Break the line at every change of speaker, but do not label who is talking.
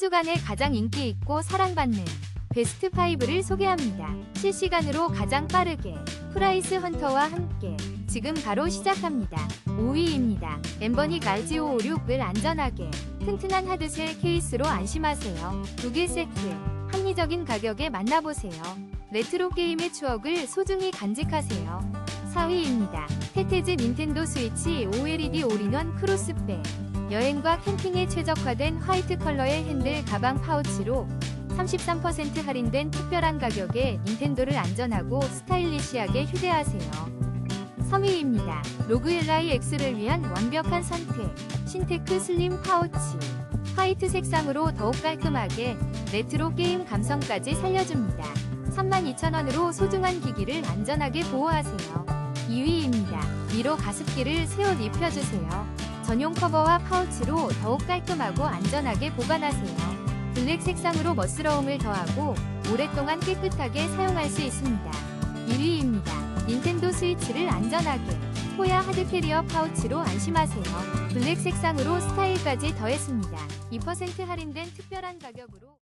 주간에 가장 인기 있고 사랑받는 베스트 5를 소개합니다. 실시간으로 가장 빠르게 프라이스 헌터와 함께 지금 바로 시작합니다. 5위입니다. 엠버닉 RG556을 안전하게 튼튼한 하드셀 케이스로 안심하세요. 6일 세트 합리적인 가격에 만나보세요. 레트로 게임의 추억을 소중히 간직하세요. 4위입니다. 테테즈 닌텐도 스위치 OLED 올인원 크로스백 여행과 캠핑에 최적화된 화이트 컬러의 핸들 가방 파우치로 33% 할인된 특별한 가격에 닌텐도를 안전하고 스타일리시하게 휴대하세요. 3위입니다. 로그 LI X를 위한 완벽한 선택. 신테크 슬림 파우치. 화이트 색상으로 더욱 깔끔하게 레트로 게임 감성까지 살려줍니다. 32,000원으로 소중한 기기를 안전하게 보호하세요. 2위입니다. 미로 가습기를 새 옷 입혀주세요. 전용 커버와 파우치로 더욱 깔끔하고 안전하게 보관하세요. 블랙 색상으로 멋스러움을 더하고 오랫동안 깨끗하게 사용할 수 있습니다. 1위입니다. 닌텐도 스위치를 안전하게 호야 하드캐리어 파우치로 안심하세요. 블랙 색상으로 스타일까지 더했습니다. 2% 할인된 특별한 가격으로